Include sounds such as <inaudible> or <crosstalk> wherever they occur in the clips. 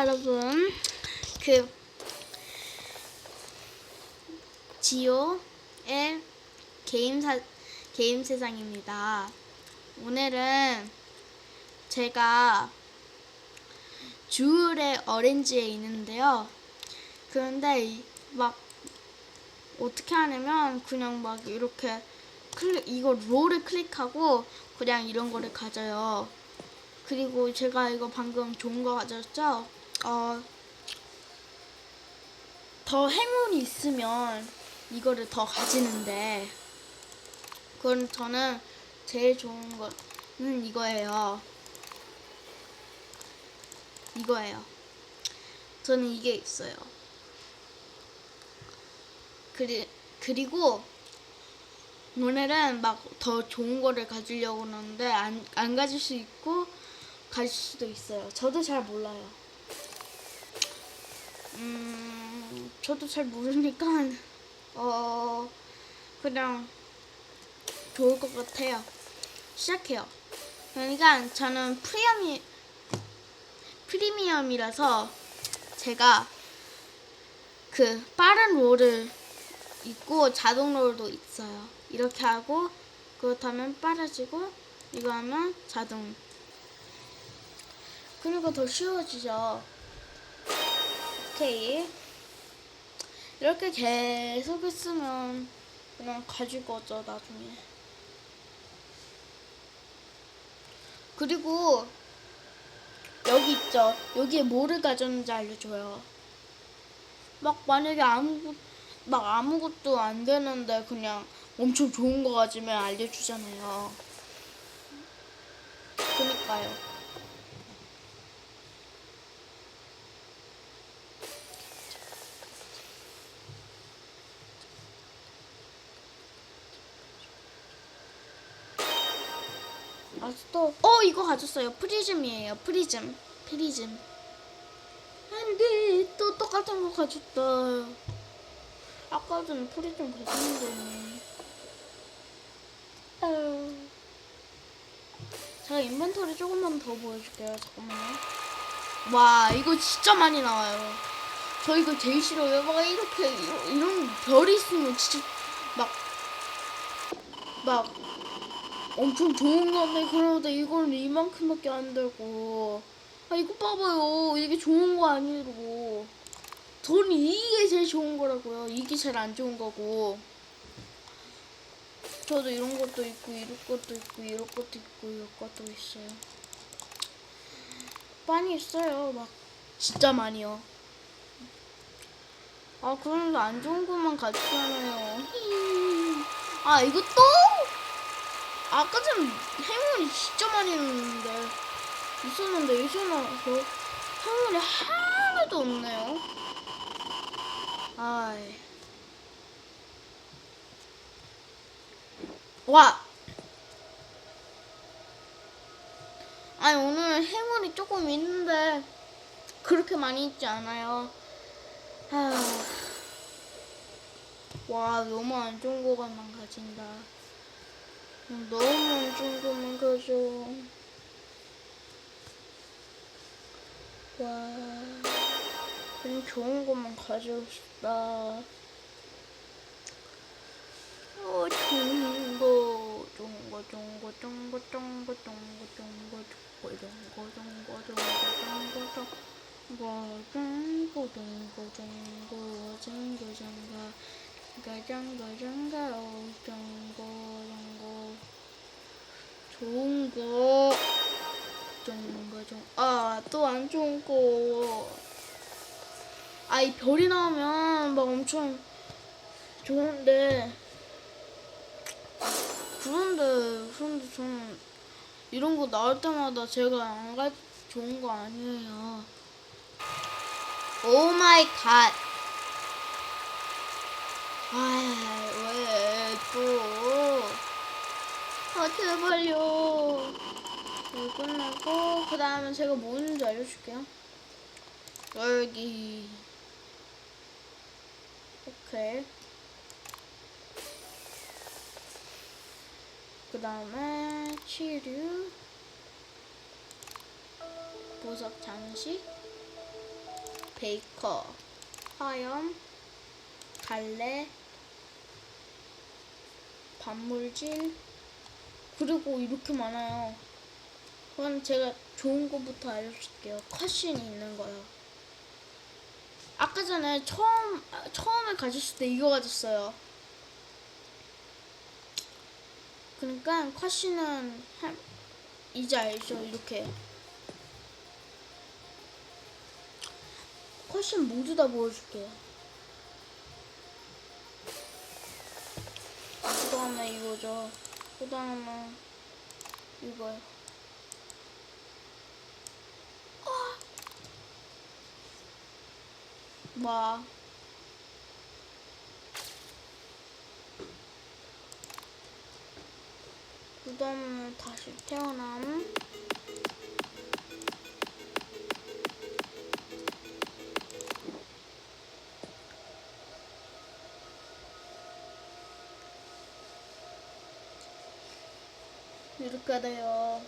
여러분. 그 지오의 게임 사 게임 세상입니다. 오늘은 제가 주울의 어렌지에 있는데요. 그런데 이- 막 어떻게 하냐면 그냥 막 이렇게 클릭 이거 롤을 클릭하고 그냥 이런 거를 가져요. 그리고 제가 이거 방금 좋은 거 가졌죠? 어, 더 행운이 있으면 이거를 더 가지는데 그건 저는 제일 좋은 거는 이거예요. 이거예요. 저는 이게 있어요. 그리, 그리고 오늘은 막 더 좋은 거를 가지려고 하는데 안, 안 가질 수 있고 가질 수도 있어요. 저도 잘 몰라요. 음, 저도 잘 모르니까 어 그냥 좋을 것 같아요. 시작해요. 그러니까 저는 프리미엄이 프리미엄이라서 제가 그 빠른 롤을 있고 자동 롤도 있어요. 이렇게 하고 그렇다면 빠르지고 이거 하면 자동. 그리고 더 쉬워지죠. 오케이. 이렇게 계속 했으면 그냥 가질 거죠 나중에. 그리고 여기 있죠. 여기에 뭐를 가졌는지 알려줘요. 막 만약에 아무것 막 아무것도 안 되는데 그냥 엄청 좋은 거 가지면 알려주잖아요. 그니까요. 아직도 어 이거 가졌어요. 프리즘이에요. 프리즘. 프리즘. 안돼 또 똑같은 거 가졌다. 아까 전에 프리즘 가졌는데. 아유. 제가 인벤토리 조금만 더 보여줄게요. 잠깐만요. 와 이거 진짜 많이 나와요. 저 이거 제일 싫어요. 막 이렇게 이런, 이런 별이 있으면 진짜 막막 엄청 좋은 건데 그런데 이거는 이만큼밖에 안 되고. 아 이거 봐봐요. 이게 좋은 거 아니고 저는 이게 제일 좋은 거라고요. 이게 제일 안 좋은 거고. 저도 이런 것도 있고 이런 것도 있고 이런 것도 있고 이런 것도 있어요. 많이 있어요. 막 진짜 많이요. 아 그런데 안 좋은 것만 가지잖아요. 아 이거 또 아까 전 행운이 진짜 많이 있는데 있었는데 이제 나서 행운이 하나도 없네요. 아이. 와. 아니 오늘 행운이 조금 있는데 그렇게 많이 있지 않아요. 아. 와 너무 안 좋은 거만 가진다. 너무 안 좋은 것만 가져. 와, 좀 좋은 것만 가지고 싶다. 어, 좋은 거, 좋은 거, 좋은 거, 좋은 거, 좋은 거, 좋은 거, 좋은 거, 좋은 거, 좋은 거, 좋은 거, 좋은 거, 좋은 거, 좋은 거, 좋은 거, 좋은 거, 좋은 거, 좋은 거, 좋은 거. 가장가 장가 어장가 장가 좋은 거 좋은 거 좋은 아또 안 좋은 거. 아 이 별이 나오면 막 엄청 좋은데 그런데 그런데 저는 이런 거 나올 때마다 제가 안가 좋은 거 아니에요. 오 마이 갓. 아, 왜 또? 아, 제발요. 이거 끝나고, 그 다음에 제가 뭐 있는지 알려줄게요. 여기. 오케이. 그 다음에 치료. 보석 장식. 베이커, 화염, 갈래, 반물질, 그리고 이렇게 많아요. 그럼 제가 좋은 거부터 알려줄게요. 컷신이 있는 거요. 아까 전에 처음 아, 처음에 가졌을 때 이거 가졌어요. 그러니까 컷신은 한- 이제 알죠 이렇게 컷신 모두 다 보여줄게요. 그 다음에 이거죠. 그 다음에 이거요. 와. 그 다음에 다시 태어남. 돼요.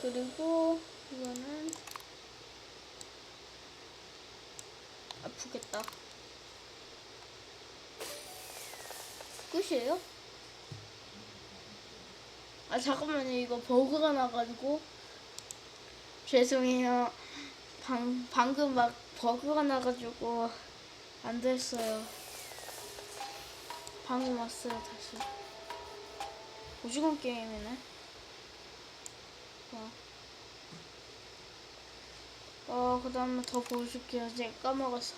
그리고 이거는 아프겠다. 끝이에요? 아 잠깐만요 이거 버그가 나가지고 죄송해요 방, 방금 막 버그가 나가지고 안 됐어요 방금 왔어요 다시 오징어 게임이네 어, 어 그 다음에 더 보여줄게요 제가 까먹었어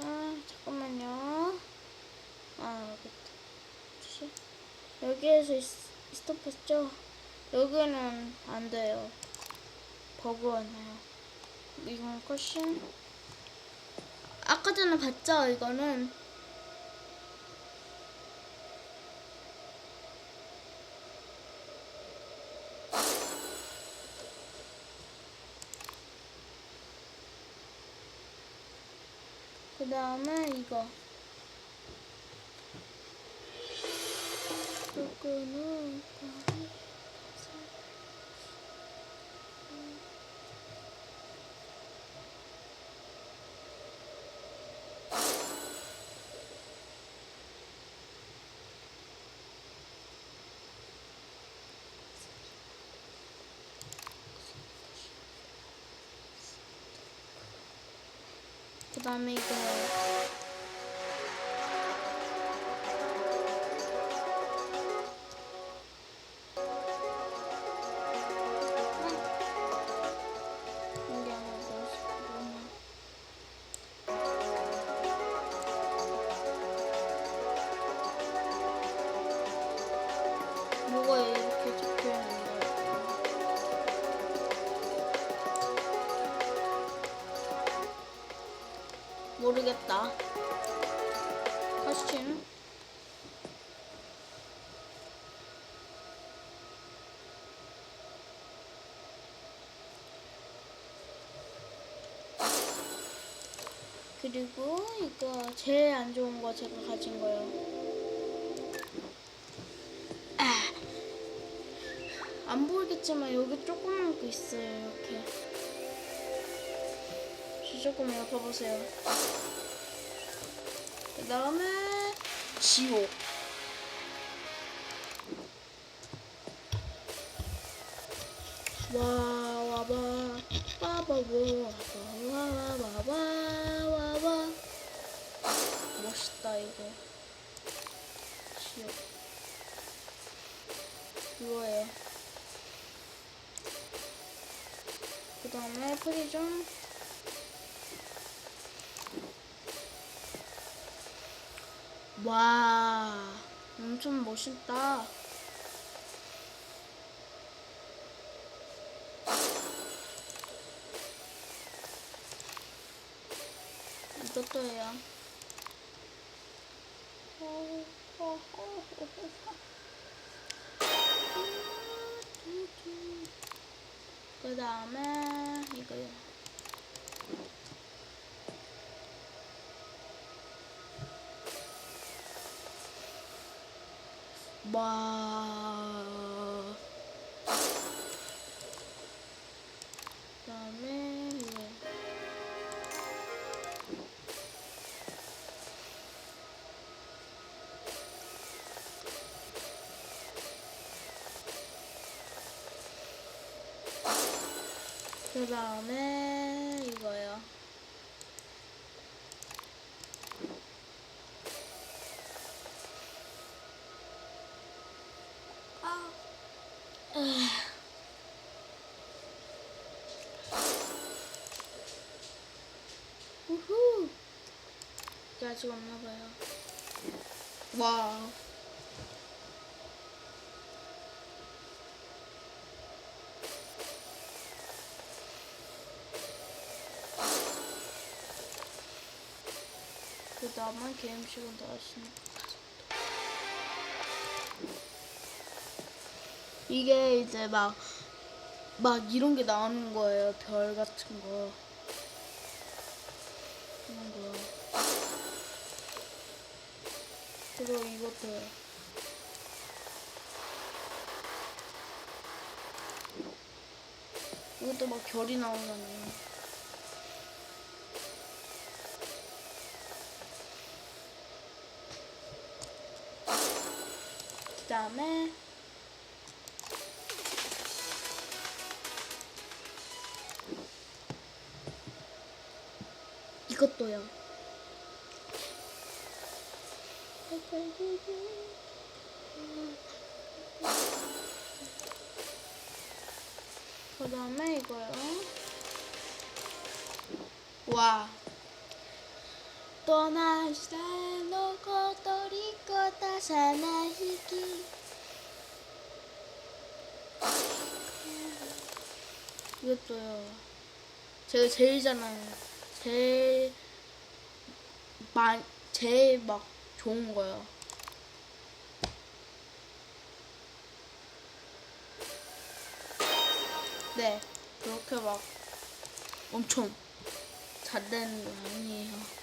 아 잠깐만요 아 혹시 여기에서 스- 스톱했죠? 여기는 안 돼요. 버그가 나요. 이건 컷신. 아까 전에 봤죠? 이거는 다음에 이거 요거는 그 다음에 이거 그리고 이거 제일 안 좋은 거 제가 가진 거요. 아. 안 보이겠지만 여기 조그만 거 있어요. 이렇게. 저 조금 옆에 보세요. 그 다음에 지옥. 다음에 프리즘. 와, 엄청 멋있다. 이것도예요. 그 다음에 이거 그 다음에 이거요. 아, 우후. 이게 아직 없나 봐요. 와. 그 다음은 게임 시간 더 하시는. 이게 이제 막, 막 이런 게 나오는 거예요. 별 같은 거. 이런 거. 그리고 이것도. 이것도 막 별이 나오잖아요. 다음에 이것도요. 그 다음에 이거요. 와. 떠나시다 놓고 떠리고 다사나이기 이것도요. 제가 제일잖아요 제일 만 제일 막 좋은 거요. 네 이렇게 막 엄청 잘 되는 거 아니에요.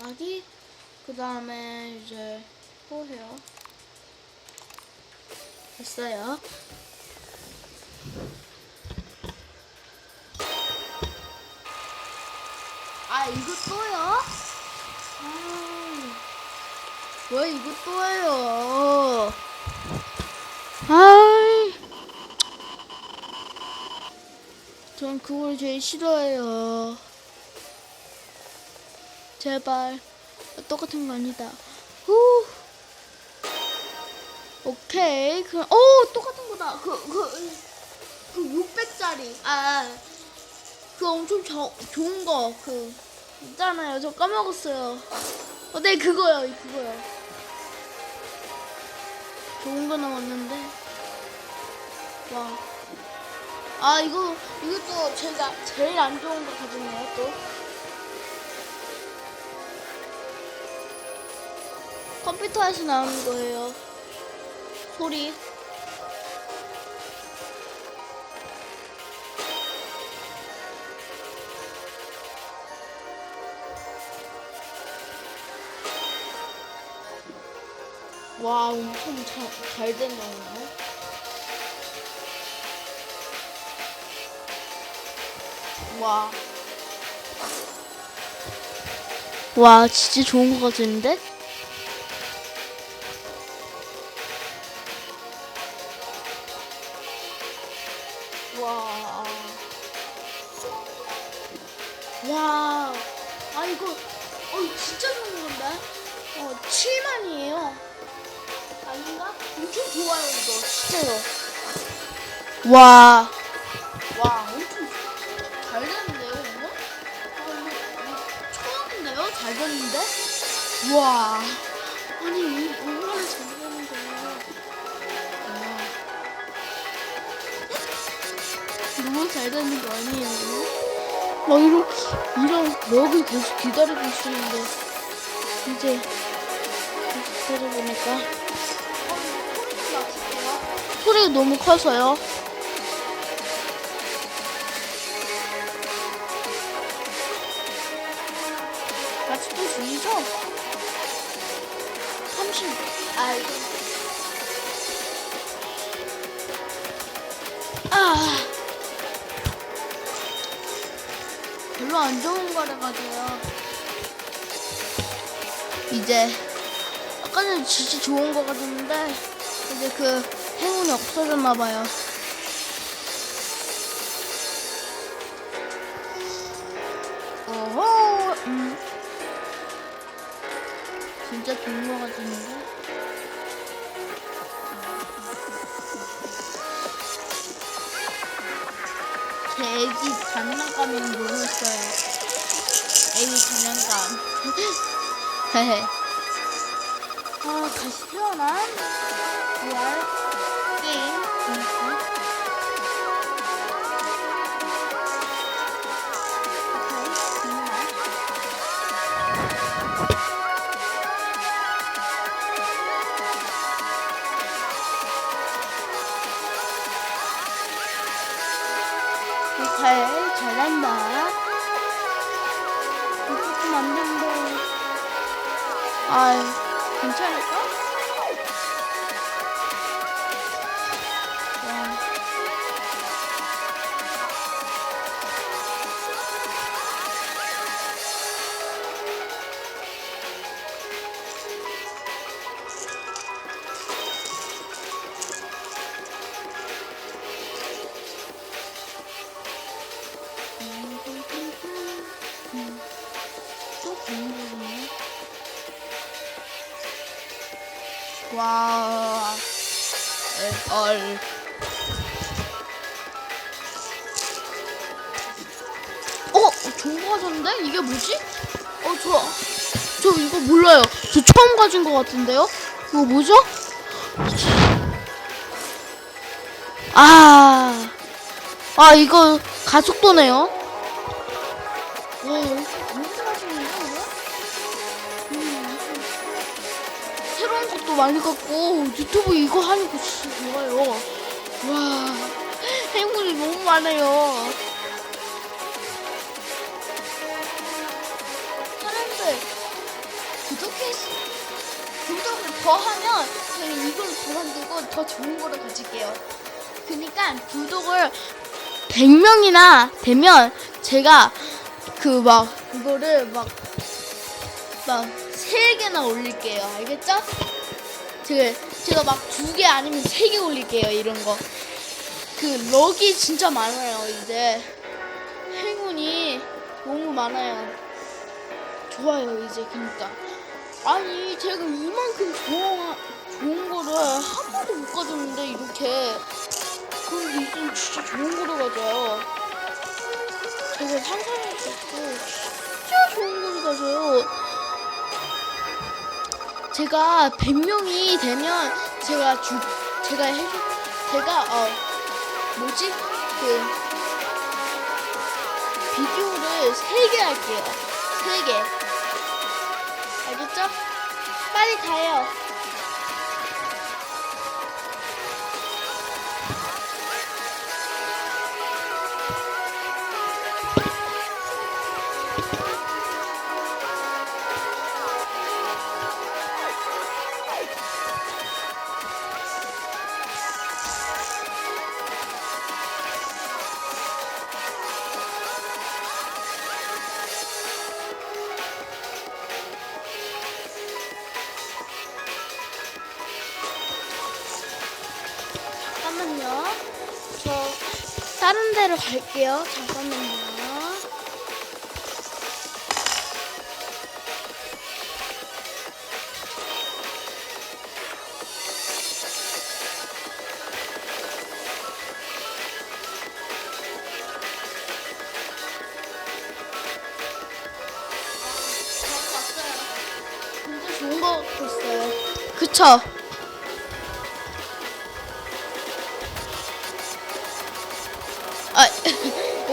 어, 나가기? 그 다음에 이제 뭐 해요? 됐어요. 아, 이거 또요? 아, 왜 이거 또예요? 아이. 전 그걸 제일 싫어해요. 제발. 똑같은 거 아니다. 후. 오케이. 그, 오, 똑같은 거다. 그, 그, 그 600짜리. 아, 그 엄청 저, 좋은 거. 그, 있잖아요. 저 까먹었어요. 어, 네, 그거요. 그거요. 좋은 거 나왔는데. 와. 아, 이거, 이것도 제가 제일 안 좋은 거 가졌네요, 또. 컴퓨터에서 나오는 거예요. 소리. 와, 엄청 잘, 잘된 거네요. 와. 와, 진짜 좋은 거 같은데? 와. 와, 엄청 잘 됐는데요, 이거? 아, 처음인데요? 잘 됐는데? 와. 아니, 이- 얼마나 잘 됐는데. 와. 너무 잘 되는 거 아니에요? 이거? 막 이렇게 이런 럭을 계속 기다리고 있었는데 이제 기다려보니까 소리가 너무 커서요. 별로 안 좋은 거래 가지고요. 이제 아까 전에 진짜 좋은 거 같았는데 이제 그 행운이 없어졌나 봐요. 오호, 음. 진짜 좋은 거 같은데. 애기 장난감이 너무 있어요. 애기 장난감. <laughs> 아, 다시 태어난 VR 게임. 재밌 와. 얼. 어, 좋은 거 가졌는데? 이게 뭐지? 어, 좋아. 저 이거 몰라요. 저 처음 가진 거 같은데요? 이거 뭐죠? 아. 아, 이거 가속도네요. 많이 갖고 유튜브 이거 하니까 진짜 좋아요. 와, 행운이 너무 많아요. 사람들 구독해 구독을 더 하면 저희 이걸 그만두고 더 좋은 거를 가질게요. 그러니까 구독을 100명이나 되면 제가 그 막 이거를 막막세 개나 올릴게요. 알겠죠? 제가 제가 막 두 개 아니면 세 개 올릴게요. 이런 거. 그 럭이 진짜 많아요. 이제 행운이 너무 많아요. 좋아요. 이제 그러니까 아니 제가 이만큼 좋은 좋은 거를 한 번도 못 가졌는데 이렇게 그런데 이제 진짜 좋은 거를 가져요. 제가 상상할 수 없고 진짜 좋은 거를 가져요. 제가 100명이 되면 제가 주 제가 해 제가 어 뭐지 그 비디오를 3개 할게요. 3개. 알겠죠? 빨리 가요. 갈게요. 잠깐만요. 진짜 좋은 거 같고 있어요. 그쵸?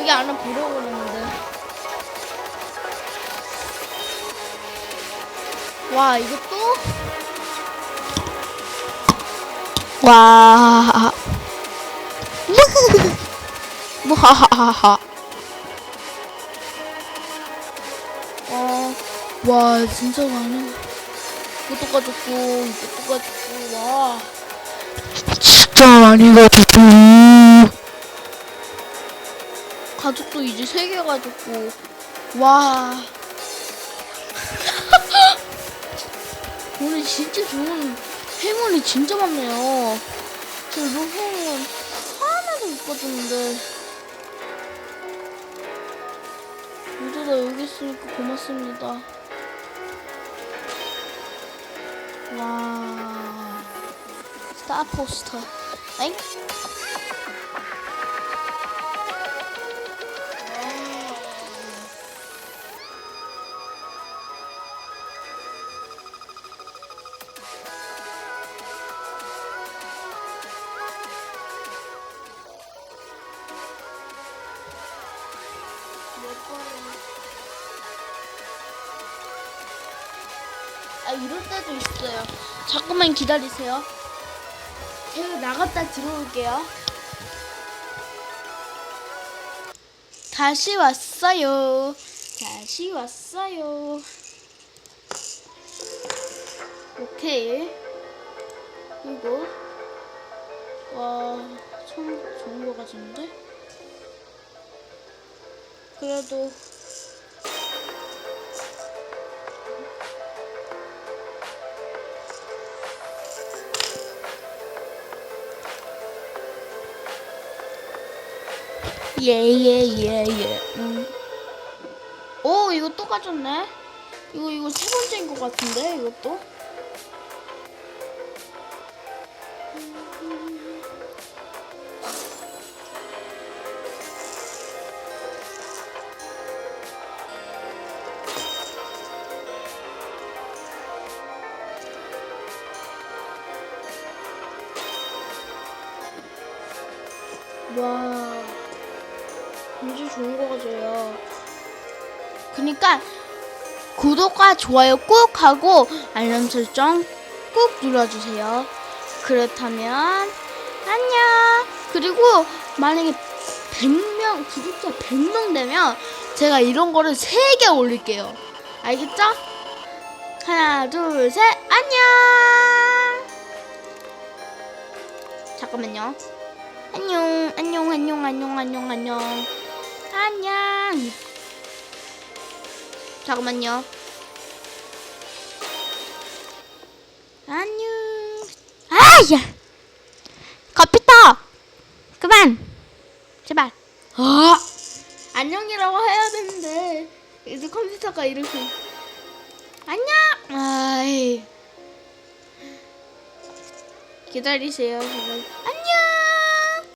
여기 안에 그러는데. 와, 이것도? 와. 무하하하. 어, 와, 진짜 많아. 이것도 가졌고, 이것도 가졌고, 와. 진짜 많이 가지고 가족도 이제 세 개 가졌고 와 <laughs> 오늘 진짜 좋은 행운이 진짜 많네요. 저 로행은 하나도 못 받았는데. 모두 다 여기 있으니까 고맙습니다. 와. 스타포스터. 엥? 아 이럴 때도 있어요. 잠깐만 기다리세요. 제가 나갔다 들어올게요. 다시 왔어요. 다시 왔어요. 오케이. 그리고 와 처음 좋은 거 가지는데 그래도 예 예 예 예. 음. 오 이거 또 가졌네. 이거 이거 세 번째인 것 같은데 이것도. 그니까 구독과 좋아요 꾹 하고 알람 설정 꾹 눌러주세요. 그렇다면 안녕. 그리고 만약에 100명 구독자 100명 되면 제가 이런 거를 3개 올릴게요. 알겠죠? 하나, 둘, 셋, 안녕. 잠깐만요. 안녕, 안녕, 안녕, 안녕, 안녕, 안녕. 안녕. 잠깐만요. 안녕. 아야! 컴퓨터! 그만! 제발. 아! 안녕이라고 해야 되는데, 이제 컴퓨터가 이렇게. 안녕! 아이. 기다리세요, 제발.